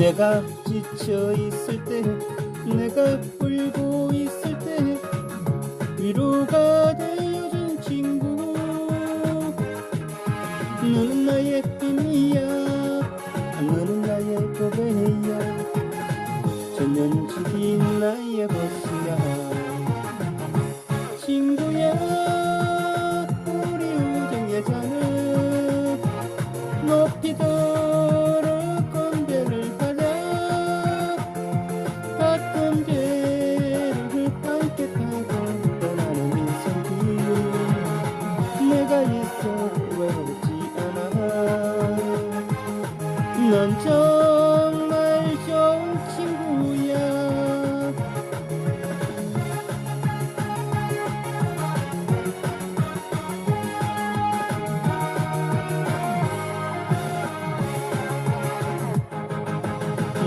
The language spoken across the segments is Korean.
내가 지쳐 있을 때 내가 울고 있을 때 위로가 돼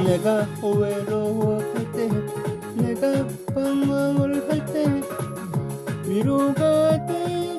내가 외로워할 때 내가 방황을 할 때 위로가 돼.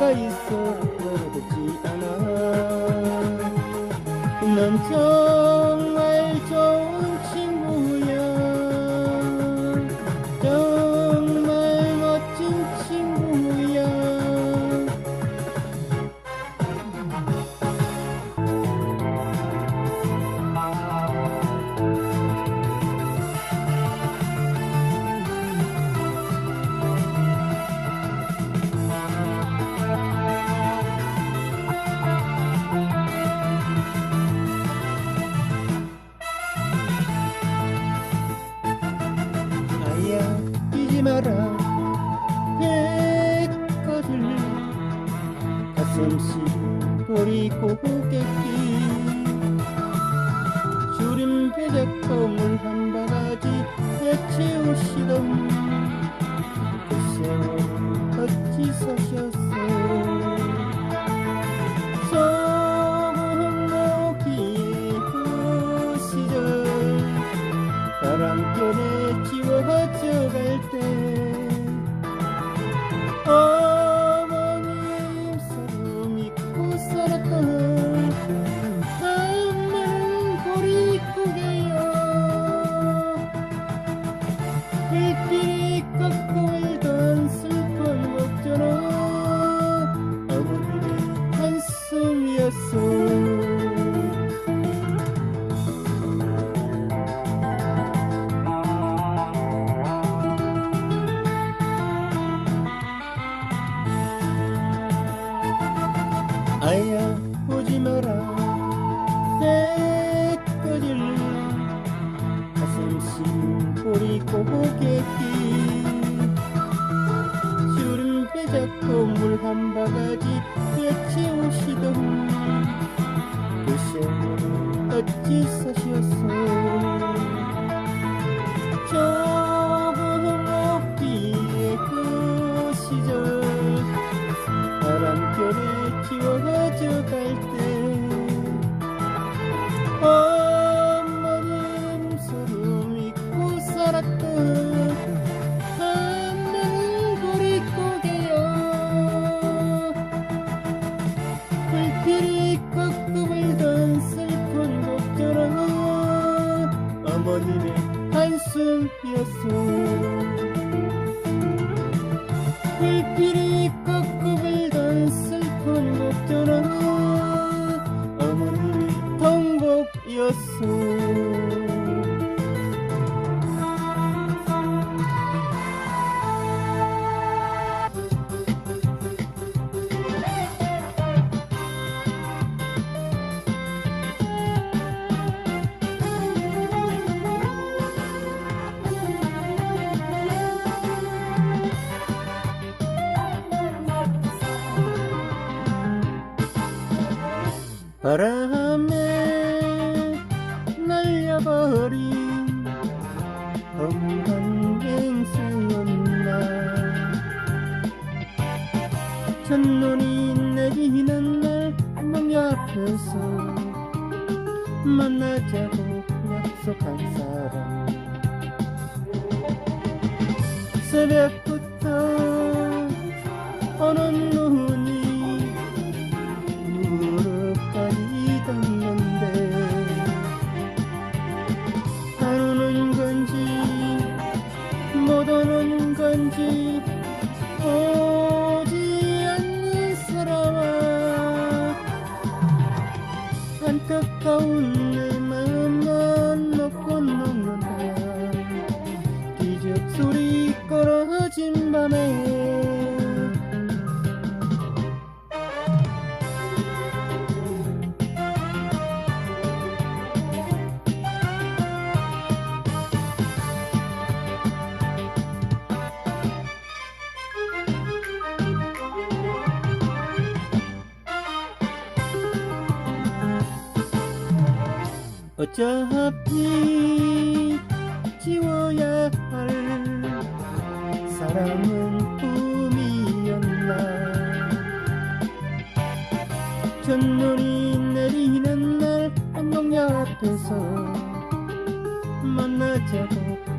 がいっそ心地いなんちゃ 아야 보지 마라. 내 뼈를 가슴 심 꼬리 꼬부게 주름 빼잡고 물 한 바가지 꿰채우시던 그새 어찌서 첫눈이 내리는 날 멍야 앞에서 만나자고 약속한 사람. 새벽부터 오는 눈이 어차피 지워야 할 사랑은 꿈이었나? 첫눈이 내리는 날 한동야 앞에서 만나자고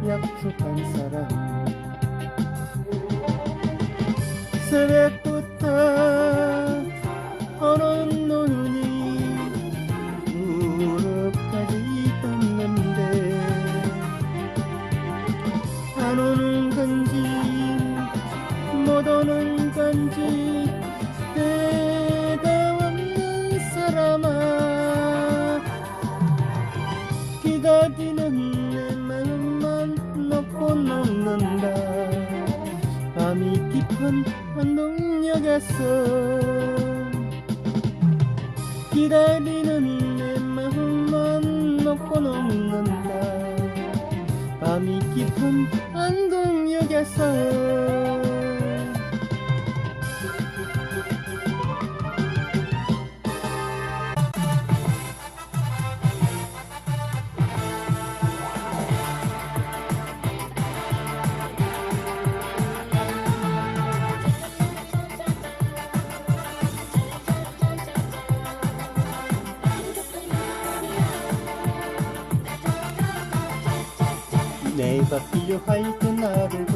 약속한 사람 새벽부터 내가 필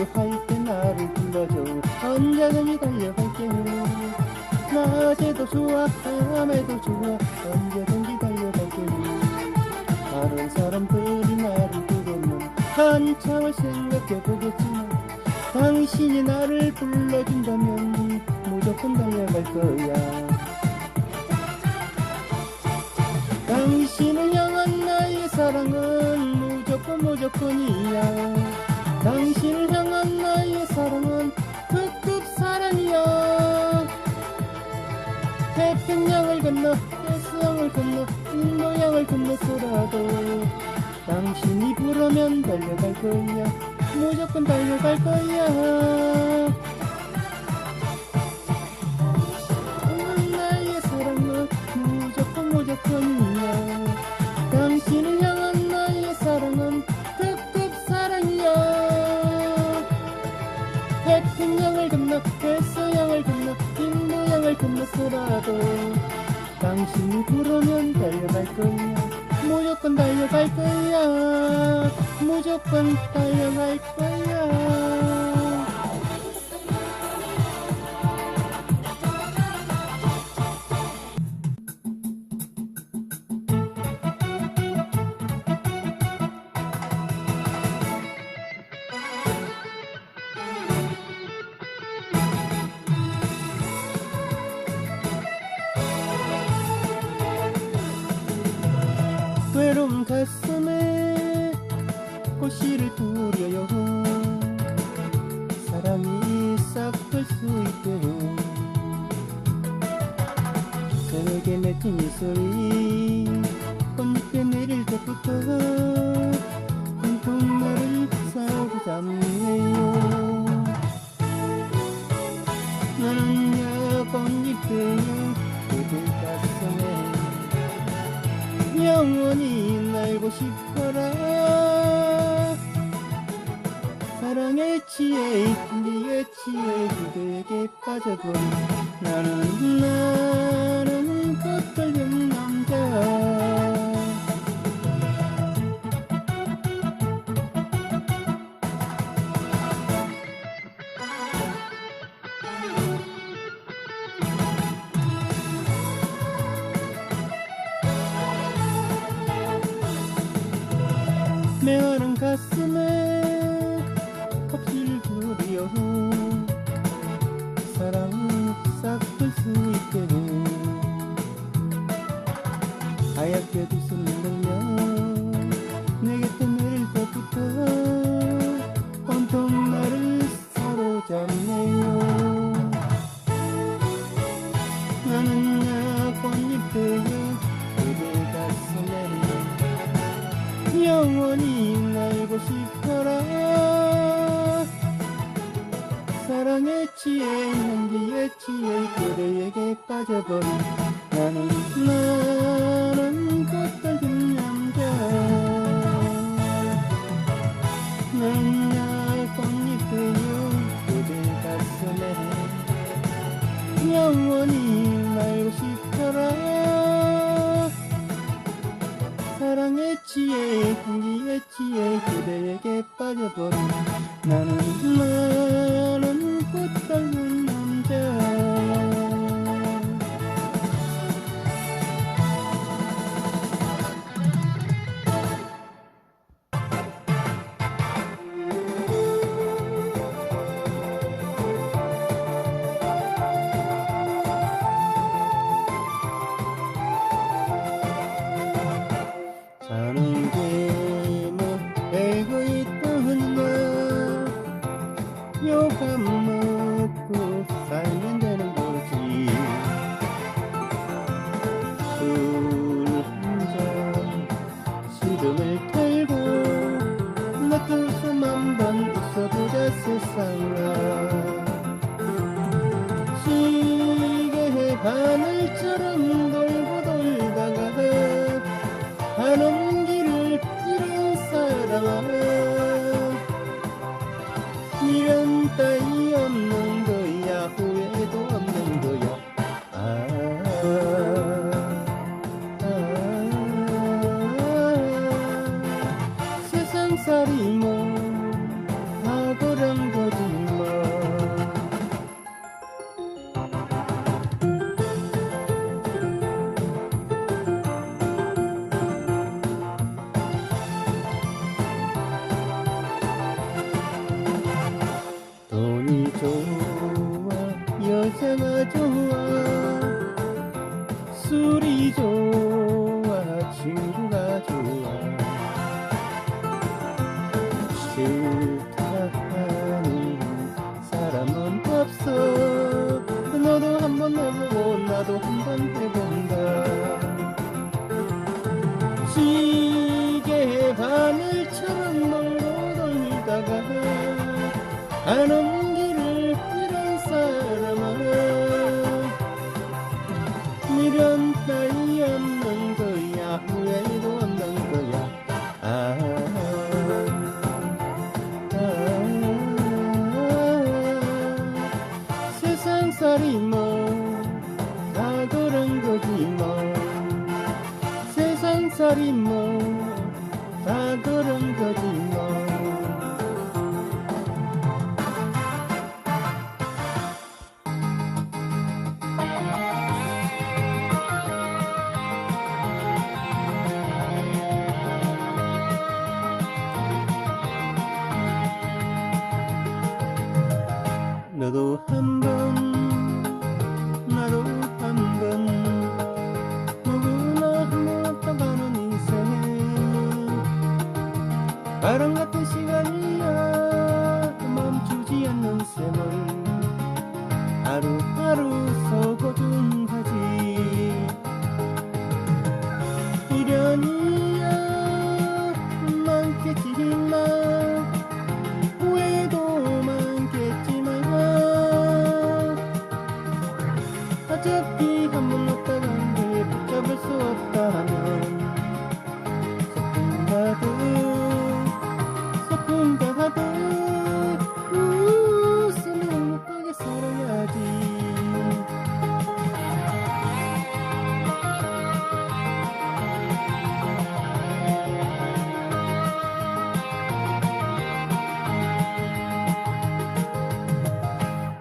필요할 때 나를 불러줘. 언제든지 달려갈게. 낮에도 좋아 밤에도 좋아. 언제든지 달려갈게. 다른 사람들이 나를 부르면 한참을 생각해보겠지만 당신이 나를 불러준다면 무조건 달려갈 거야. 당신을 향한 나의 사랑은 무조건 무조건이야 당신을 향한 나의 사랑은 특급 사랑이야. 태평양을 건너 대서양을 건너 인도양을 건너서라도 당신이 부르면 달려갈 거야. 무조건 달려갈 거야. 나의 사랑은 무조건 무조건이야. 당신을 같은 것으로라도 당신이 부르면 달려갈 거야. 무조건 달려갈 거야. 무조건 달려갈 거야. 외로운 가슴에 꽃씨를 뿌려요. 사랑이 싹플 수 있도록 저녁에 맺힌 미소리 영원히 날고 싶어라. 사랑에 취해 향기에 취해 그대에게 빠져버린 나는 나 그대에게 빠져버린 나는 나는 꽃달린 남자 나는 나의 꽃잎 되어 그대 가슴에 영원히 날고 싶어라. 사랑에 취해 향기에 취해 그대에게 빠져버린 나는 나 웃어 바늘처럼 놀고 돌다가 가는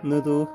너도